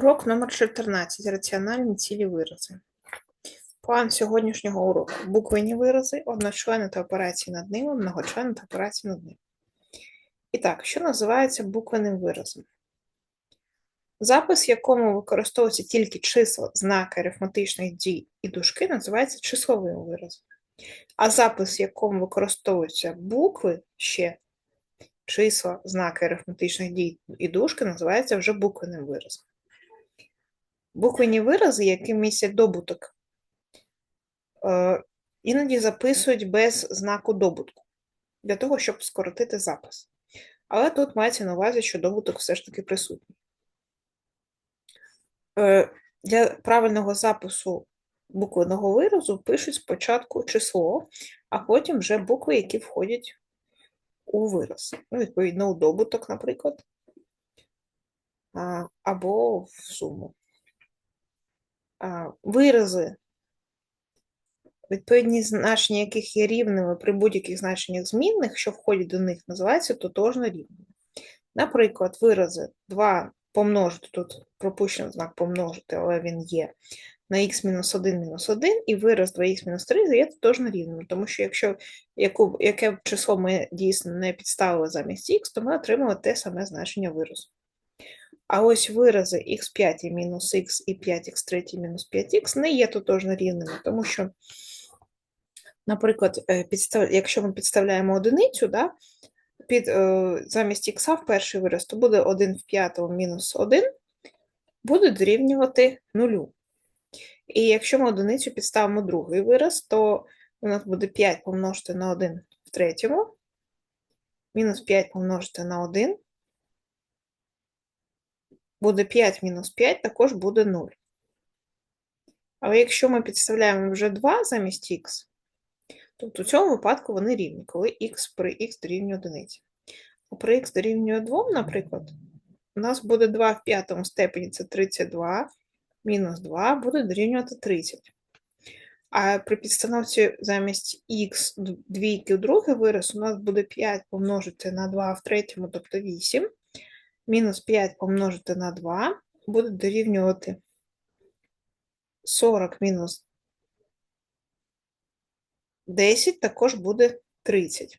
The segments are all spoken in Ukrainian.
Урок номер 14. Раціональні цілі вирази. План сьогоднішнього уроку. Буквені вирази, одночлени та операції над ними, многочлени та операції над ними. І так, що називається буквенним виразом? Запис, в якому використовуються тільки числа, знаки арифметичних дій і дужки, називається числовим виразом. А запис, в якому використовуються букви ще числа, знаки арифметичних дій і дужки, називається вже буквенним виразом. Буквені вирази, які містять добуток, е, іноді записують без знаку добутку, для того, щоб скоротити запис. Але тут мається на увазі, що добуток все ж таки присутній. Е, Для правильного запису буквеного виразу пишуть спочатку число, а потім вже букви, які входять у вираз. Ну, відповідно, у добуток, наприклад, або в суму. Вирази, відповідні значення яких є рівними при будь-яких значеннях змінних, що входять до них, називаються тотожно рівними. Наприклад, вирази 2 помножити, тут пропущено знак помножити, але він є, на х мінус 1 мінус 1, і вираз 2х мінус 3 є тотожно рівним, тому що якщо яку, яке число ми дійсно не підставили замість х, то ми отримали те саме значення виразу. А ось вирази х5 мінус х і 5х3 мінус 5х не є тотожно рівними, тому що, наприклад, е, підстав... якщо ми підставляємо одиницю, да, під, е, замість х в перший вираз, то буде 1 в п'ятому мінус 1, буде дорівнювати 0. І якщо ми одиницю підставимо другий вираз, то у нас буде 5 помножити на 1 в третьому, мінус 5 помножити на 1, буде 5 мінус 5, також буде 0. Але якщо ми підставляємо вже 2 замість х, то в цьому випадку вони рівні, коли х при х дорівнює 1. А при х дорівнює 2, наприклад, у нас буде 2 в п'ятому степені це 32, мінус 2 буде дорівнювати 30. А при підстановці замість х двійки у другий вираз у нас буде 5 помножити на 2 в третьому, тобто 8. Мінус 5 помножити на 2 буде дорівнювати 40 мінус 10 також буде 30.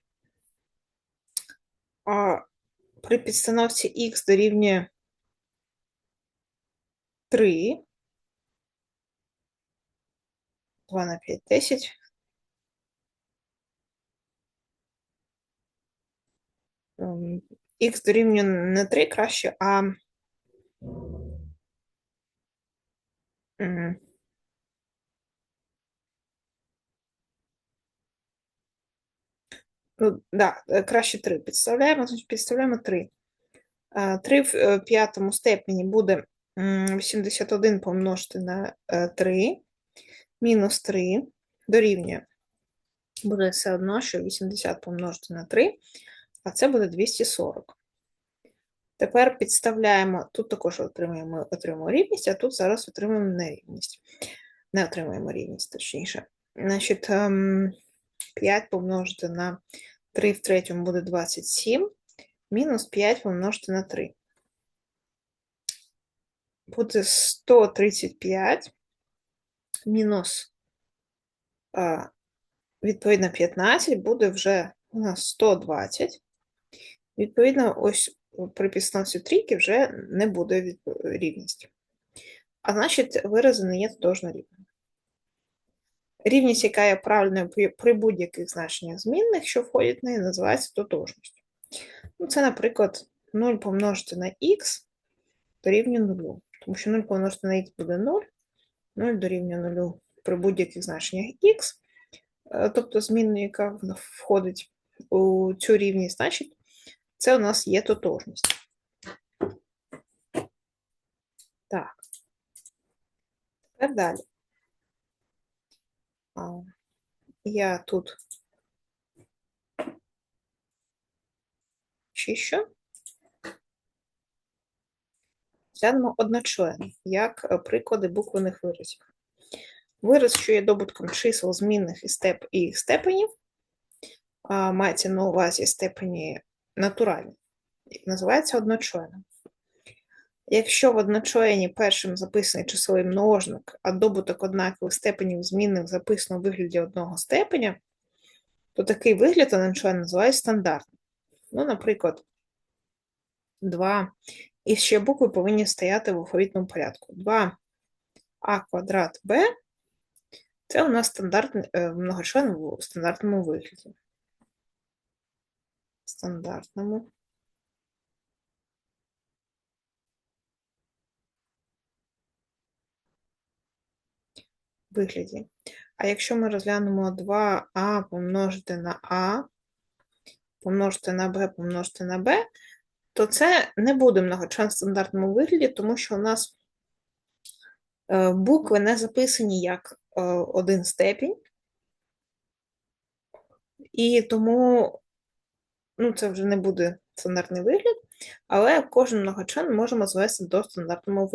А при підстановці х дорівнює 3, 2 на 5, 10. Х дорівнює не 3 краще, а Ну, да, краще 3. Підставляємо, значить, підставляємо 3. 3 в п'ятому степені буде 81 помножити на 3, мінус 3 дорівнює. Буде все одно, що 80 помножити на 3, а це буде 240. Тепер підставляємо, тут також отримуємо, отримуємо рівність, а тут зараз отримуємо нерівність. Не отримуємо рівність, точніше. Значить, 5 помножити на 3 в третьому буде 27, мінус 5 помножити на 3. Буде 135 мінус, відповідно, 15, буде вже у нас 120. Відповідно, ось при підстановці трійки вже не буде рівності. А значить, вирази не є тотожно рівними. Рівність, яка є правильною при будь-яких значеннях змінних, що входять в неї, називається тотожністю. Ну, Це, наприклад, 0 помножити на х дорівнює 0. Тому що 0 помножити на х буде 0, 0 дорівнює 0 при будь-яких значеннях х, тобто змінна, яка входить у цю рівність, значить, це у нас є тотожність. Так. Тепер далі. Я тут чищу. Глянемо одночлен, як е, приклади буквених виразів. Вираз, що є добутком чисел змінних і степ і степенів, мається на увазі степені натуральні, називається одночленом. Якщо в одночлені першим записаний числовий множник, а добуток однакових степенів змінних записано у вигляді одного степеня, то такий вигляд одночлен називають стандартним. Ну, наприклад, 2. І ще букви повинні стояти в алфавітному порядку. 2а квадрат b це у нас стандартний е, многочлен в стандартному вигляді. Стандартному. вигляді. А якщо ми розглянемо 2а помножити на А, помножити на Б, помножити на Б, то це не буде многочлен в стандартному вигляді, тому що у нас е, букви не записані як е, один степінь, і тому ну, це вже не буде стандартний вигляд, але кожен многочлен можемо звести до стандартного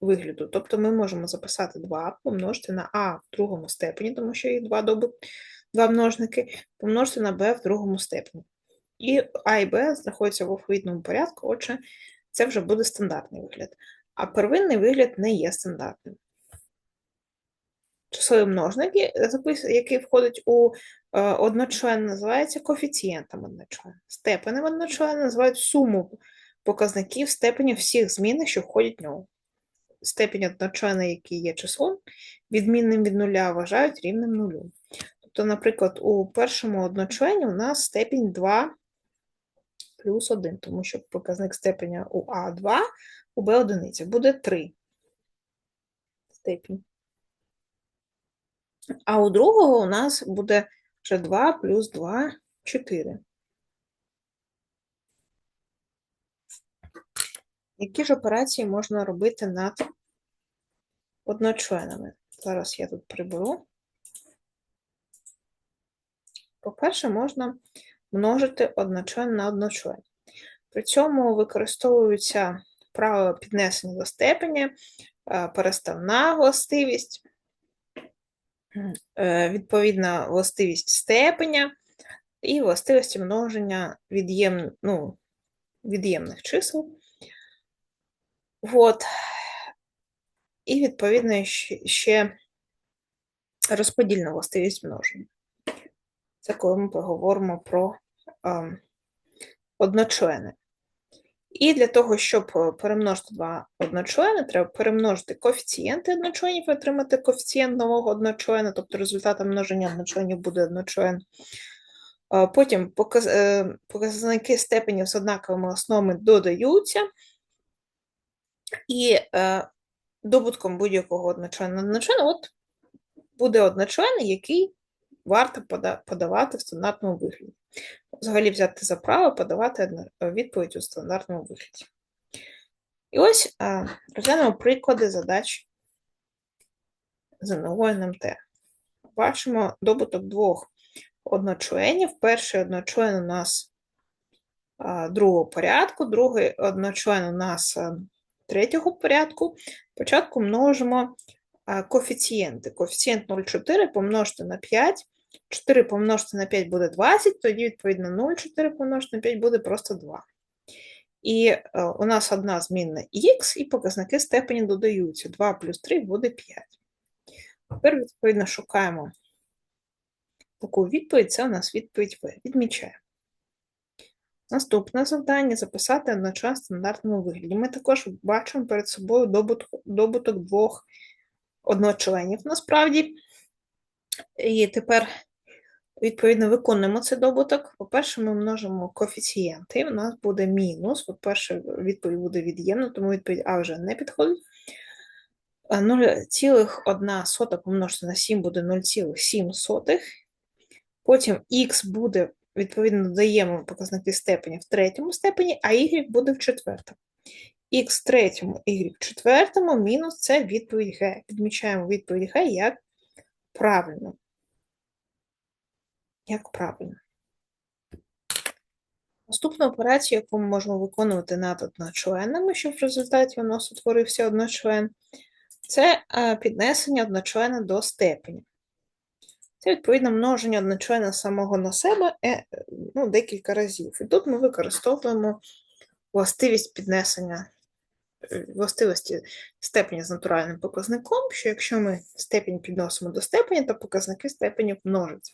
вигляду. Тобто ми можемо записати 2 помножити на А в другому степені, тому що є два доби, два множники, помножити на Б в другому степені. І А і Б знаходяться в алфавітному порядку, отже, це вже буде стандартний вигляд. А первинний вигляд не є стандартним. Числовий множник, який входить у е, одночлен, називається коефіцієнтом одночлена. Степенем одночлена називають суму показників степені всіх змін, що входять в нього степінь одночлена, який є числом, відмінним від нуля вважають рівним нулю. Тобто, наприклад, у першому одночлені у нас степінь 2 плюс 1, тому що показник степеня у А2, у Б1 буде 3 степінь. А у другого у нас буде вже 2 плюс 2 4. Які ж операції можна робити над одночленами? Зараз я тут приберу. По-перше, можна множити одночлен на одночлен. При цьому використовуються правила піднесення до степеня, е, переставна властивість, відповідна властивість степеня і властивості множення від'єм, ну, від'ємних чисел. От. І, відповідно, ще розподільна властивість множення. Це коли ми поговоримо про е, одночлени. І для того, щоб перемножити два одночлени, треба перемножити коефіцієнти одночленів і отримати коефіцієнт нового одночлена, тобто результатом множення одночленів буде одночлен. Потім е, показники степенів з однаковими основами додаються, і е, добутком будь-якого одночлена одночлена от буде одночлен, який варто подавати в стандартному вигляді. Взагалі взяти за право подавати відповідь у стандартному вигляді. І ось е, розглянемо приклади задач з новою НМТ. Бачимо добуток двох одночленів. Перший одночлен у нас другого порядку, другий одночлен у нас третього порядку. Спочатку множимо коефіцієнти. Коефіцієнт 0,4 помножити на 5. 4 помножити на 5 буде 20, тоді, відповідно, 0,4 помножити на 5 буде просто 2. І е, у нас одна змінна х, і показники степені додаються. 2 плюс 3 буде 5. Тепер, відповідно, шукаємо таку відповідь, це у нас відповідь В. Відмічаємо. Наступне завдання записати одночас в стандартному вигляді. Ми також бачимо перед собою добуток двох одночленів насправді. І тепер, відповідно, виконуємо цей добуток. По-перше, ми множимо коефіцієнти, у нас буде мінус. По-перше, відповідь буде від'ємна, тому відповідь А вже не підходить. 0,1 помножити на 7 буде 0,7. Потім х буде, відповідно, додаємо показники степені в третьому степені, а y буде в четвертому. Х в третьому, y в четвертому, мінус це відповідь Г. Відмічаємо відповідь Г як правильно. Як правильно. Наступну операцію, яку ми можемо виконувати над одночленами, щоб в результаті у нас утворився одночлен, це е, піднесення одночлена до степені. Це, відповідно, множення одночлена самого на себе е, ну, декілька разів. І тут ми використовуємо властивість піднесення властивості степені з натуральним показником, що якщо ми степінь підносимо до степені, то показники степені множаться.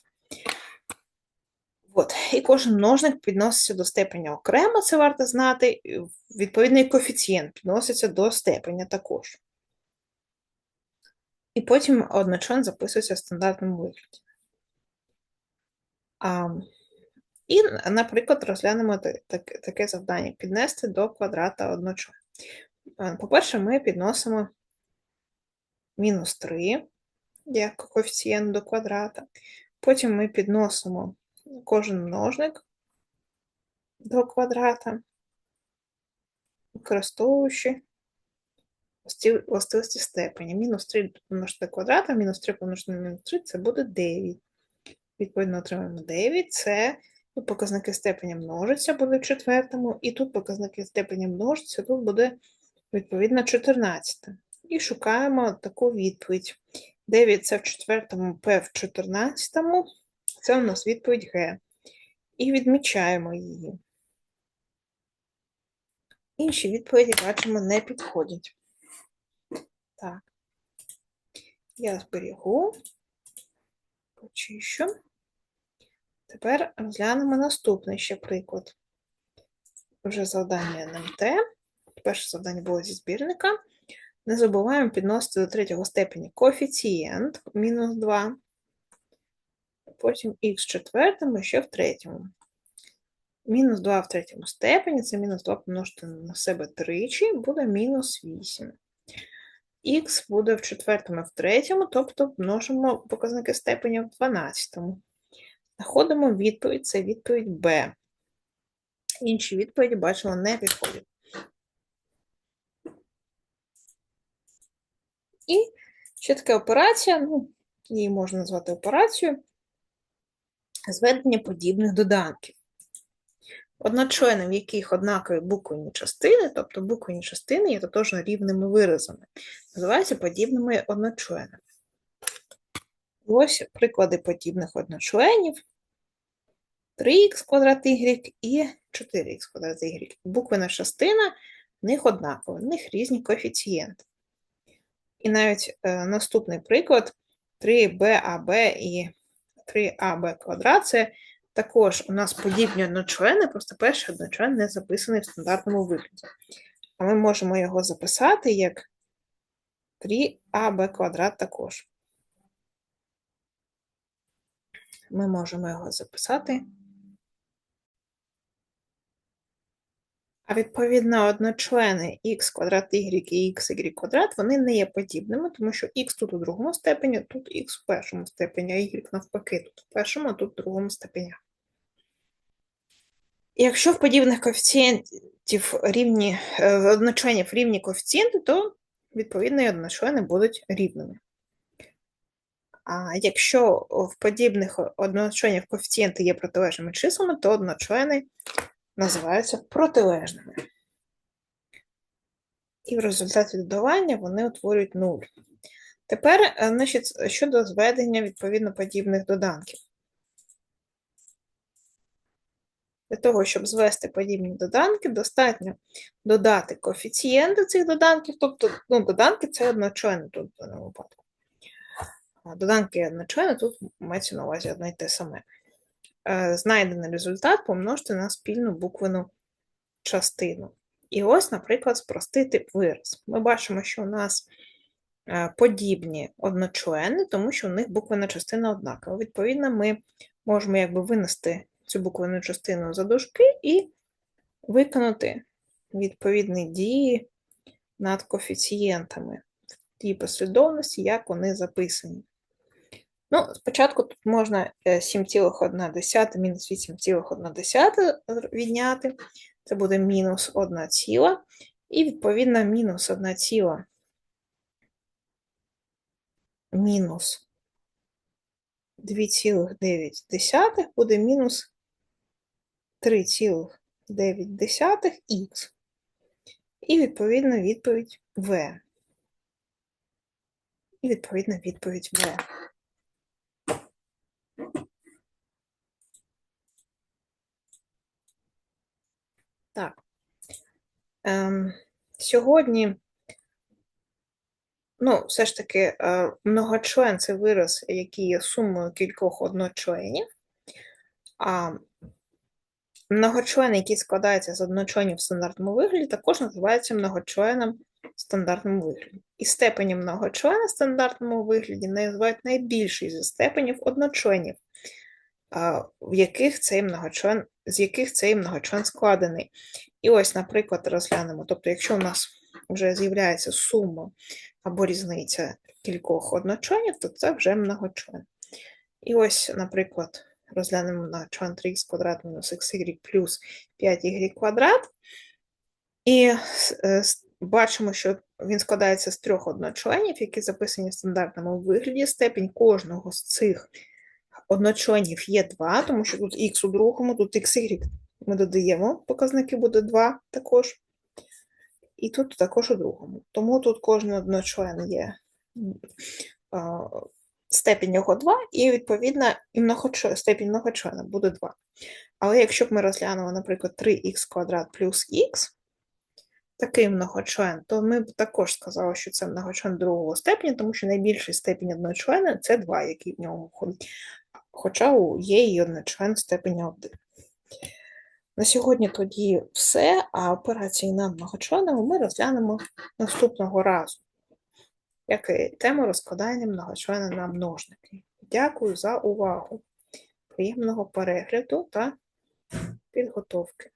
От. І кожен множник підноситься до степеня окремо, це варто знати. Відповідний коефіцієнт підноситься до степеня також. І потім одночлен записується в стандартному вигляді. А, і, наприклад, розглянемо так- таке завдання: піднести до квадрата одночлен. Е, По-перше, ми підносимо мінус 3 як коефіцієнт до квадрата. Потім ми підносимо кожен множник до квадрата, використовуючи властивості степені. Мінус 3 помножити до квадрата, мінус 3 помножити на мінус 3 це буде 9. Відповідно, отримаємо 9. Це тут показники степені множаться буде в четвертому, і тут показники степені множаться, тут буде відповідно 14. І шукаємо таку відповідь. 9 це в четвертому, P в 14. Це у нас відповідь Г. І відмічаємо її. Інші відповіді, бачимо, не підходять. Так. Я зберігу, почищу. Тепер розглянемо наступний ще приклад. Вже завдання НМТ. Перше завдання було зі збірника. Не забуваємо підносити до третього степені коефіцієнт мінус 2. Потім х в четвертому ще в третьому. Мінус 2 в третьому степені, це мінус 2 помножити на себе тричі, буде мінус 8. Х буде в четвертому і в третьому, тобто множимо показники степені в 12. Знаходимо відповідь, це відповідь Б. Інші відповіді, бачимо, не підходять. І ще така операція, ну, її можна назвати операцією, зведення подібних доданків. Одночлени, в яких однакові буквені частини, тобто буквені частини є тотожно рівними виразами, називаються подібними одночленами. Ось приклади подібних одночленів. 3х квадрат y і 4х квадрат y. Буквена частина в них однакова, в них різні коефіцієнти. І навіть е, наступний приклад 3babd і 3ab квадрат це також у нас подібні одночлени, просто перший одночлен не записаний в стандартному вигляді. А ми можемо його записати як 3аб квадрат також. Ми можемо його записати. А відповідно, одночлени х квадрат y і xy квадрат, вони не є подібними, тому що х тут у другому степені, тут х в першому степені, а y навпаки, тут в першому, а тут в другому степені. Якщо в подібних коефіцієнтів рівні, е, одночленів рівні коефіцієнти, то відповідно і одночлени будуть рівними. А якщо в подібних одночленів коефіцієнти є протилежними числами, то одночлени називаються протилежними. І в результаті додавання вони утворюють нуль. Тепер, е, значить, щодо зведення відповідно подібних доданків. Для того, щоб звести подібні доданки, достатньо додати коефіцієнти цих доданків, тобто ну, доданки це одночлени тут в даному випадку. Доданки і одночлени тут мається на увазі одне й те саме. Е, Знайдений результат помножити на спільну буквену частину. І ось, наприклад, спростити вираз. Ми бачимо, що у нас е, подібні одночлени, тому що у них буквена частина однакова. Відповідно, ми можемо якби винести цю буквену частину за дужки і виконати відповідні дії над коефіцієнтами в тій послідовності, як вони записані. Ну, спочатку тут можна е, 7,1 мінус 8,1 відняти. Це буде мінус 1 ціла. І, відповідно, мінус 1 ціла мінус 2,9 буде мінус 3,9х. І, відповідно, відповідь В. І, відповідно, відповідь В. Так. Ем, Сьогодні, ну, все ж таки, е, многочлен це вираз, який є сумою кількох одночленів, а многочлен, який складається з одночленів в стандартному вигляді, також називається многочленом в стандартному вигляді. І степені многочлена в стандартному вигляді називають найбільший зі степенів одночленів, а, в яких цей многочлен, з яких цей многочлен складений. І ось, наприклад, розглянемо. Тобто, якщо у нас вже з'являється сума або різниця кількох одночленів, то це вже многочлен. І ось, наприклад, розглянемо на член 3х квадрат мінус xy плюс 5y квадрат. І е, бачимо, що він складається з трьох одночленів, які записані в стандартному вигляді. Степінь кожного з цих одночленів є 2, тому що тут х у другому, тут xy ми додаємо, показники буде 2 також. І тут також у другому. Тому тут кожен одночлен є степінь його 2, і відповідно і многочлен, степінь многочлена буде 2. Але якщо б ми розглянули, наприклад, 3х квадрат плюс х, такий многочлен, то ми б також сказали, що це многочлен другого степеня, тому що найбільший степінь одночлена це 2, який в ньому входить. Хоча є і одночлен степеня 1. На сьогодні тоді все, а операції над многочленами ми розглянемо наступного разу, як і тему розкладання многочлена на множники. Дякую за увагу. Приємного перегляду та підготовки.